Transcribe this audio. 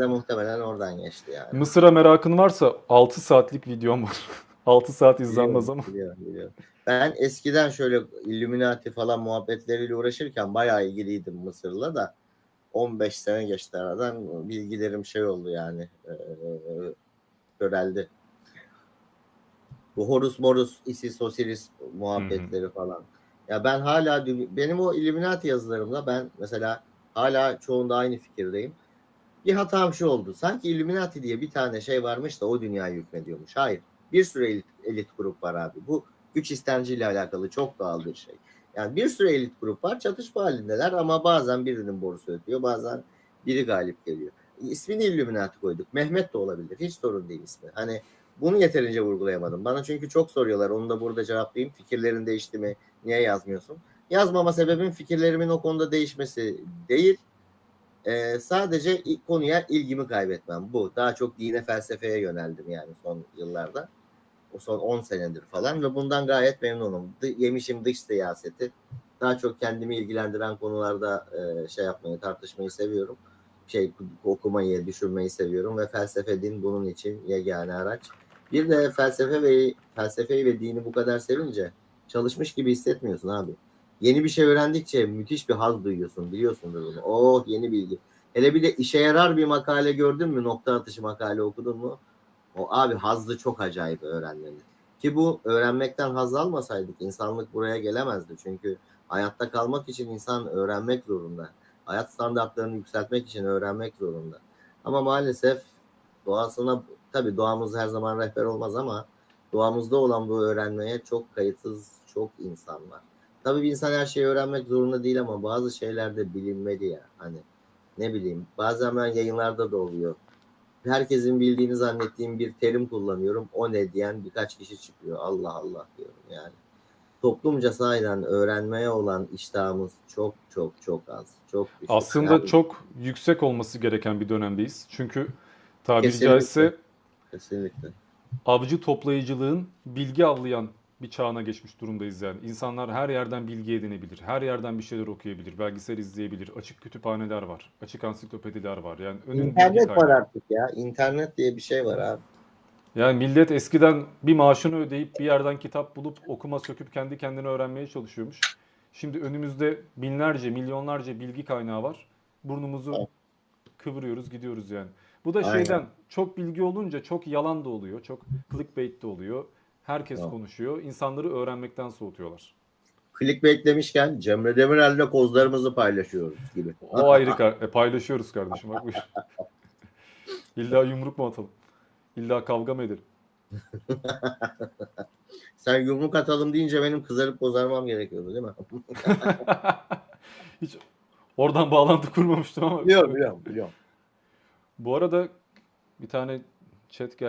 de muhtemelen oradan geçti yani. Mısır'a merakın varsa 6 saatlik videom var. 6 saat izlenmez ama. Biliyorum, biliyorum. Ben eskiden şöyle Illuminati falan muhabbetleriyle uğraşırken bayağı ilgiliydim Mısır'la da 15 sene geçti aradan bilgilerim şey oldu yani e. Bu Horus Morus, Isis Osiris muhabbetleri falan. Ya ben hala benim o Illuminati yazılarımda ben mesela hala çoğunda aynı fikirdeyim. Bir hatam şu oldu. Sanki Illuminati diye bir tane şey varmış da o dünyayı hükmediyormuş. Hayır. Bir sürü elit, elit grup var abi. Bu güç istemciyle alakalı çok doğal bir şey. Yani bir sürü elit grup var. Çatışma halindeler ama bazen birinin borusu ötüyor. Bazen biri galip geliyor. İsmini Illuminati koyduk. Mehmet de olabilir. Hiç sorun değil ismi. Hani bunu yeterince vurgulayamadım. Bana çünkü çok soruyorlar. Onu da burada cevaplayayım. Fikirlerin değişti mi? Niye yazmıyorsun? Yazmama sebebim fikirlerimin o konuda değişmesi değil. Ee, sadece konuya ilgimi kaybetmem. Bu. Daha çok dine felsefeye yöneldim yani son yıllarda. O son 10 senedir falan ve bundan gayet memnunum. Dı- yemişim dış siyaseti. Daha çok kendimi ilgilendiren konularda e, şey yapmayı, tartışmayı seviyorum. Şey okumayı, düşünmeyi seviyorum ve felsefe din bunun için yegane araç. Bir de felsefe ve felsefeyi ve dini bu kadar sevince çalışmış gibi hissetmiyorsun abi. Yeni bir şey öğrendikçe müthiş bir haz duyuyorsun. Biliyorsundur bunu. Oh yeni bilgi. Hele bir de işe yarar bir makale gördün mü? Nokta atışı makale okudun mu? O abi hazzı çok acayip öğrenmenin. Ki bu öğrenmekten haz almasaydık insanlık buraya gelemezdi. Çünkü hayatta kalmak için insan öğrenmek zorunda. Hayat standartlarını yükseltmek için öğrenmek zorunda. Ama maalesef doğasına tabii doğamız her zaman rehber olmaz ama doğamızda olan bu öğrenmeye çok kayıtsız çok insan var. Tabii bir insan her şeyi öğrenmek zorunda değil ama bazı şeyler de bilinmeli ya. Hani ne bileyim bazen ben yayınlarda da oluyor. Herkesin bildiğini zannettiğim bir terim kullanıyorum. O ne diyen birkaç kişi çıkıyor. Allah Allah diyorum yani. Toplumca sahiden öğrenmeye olan iştahımız çok çok çok az. Çok düşük. Aslında Yani çok yüksek olması gereken bir dönemdeyiz. Çünkü tabiri Kesinlikle. caizse kesinlikle. avcı toplayıcılığın bilgi avlayan bir çağına geçmiş durumdayız yani. İnsanlar her yerden bilgi edinebilir. Her yerden bir şeyler okuyabilir. Belgesel izleyebilir. Açık kütüphaneler var. Açık ansiklopediler var. Yani önün İnternet var artık ya. İnternet diye bir şey var abi. Yani millet eskiden bir maaşını ödeyip bir yerden kitap bulup okuma söküp kendi kendine öğrenmeye çalışıyormuş. Şimdi önümüzde binlerce, milyonlarca bilgi kaynağı var. Burnumuzu Evet. kıvırıyoruz, gidiyoruz yani. Bu da Aynen. şeyden çok bilgi olunca çok yalan da oluyor, çok clickbait de oluyor. Herkes Evet. konuşuyor. İnsanları öğrenmekten soğutuyorlar. Clickbait demişken Cemre Demirel'le kozlarımızı paylaşıyoruz gibi. O ayrı kar- e, paylaşıyoruz kardeşim. Bak. İlla yumruk mu atalım? İlla kavga mı edelim? Sen yumruk atalım deyince benim kızarıp bozarmam gerekiyordu değil mi? Hiç oradan bağlantı kurmamıştım ama. biliyorum biliyorum biliyorum. Bu arada bir tane chat geldi.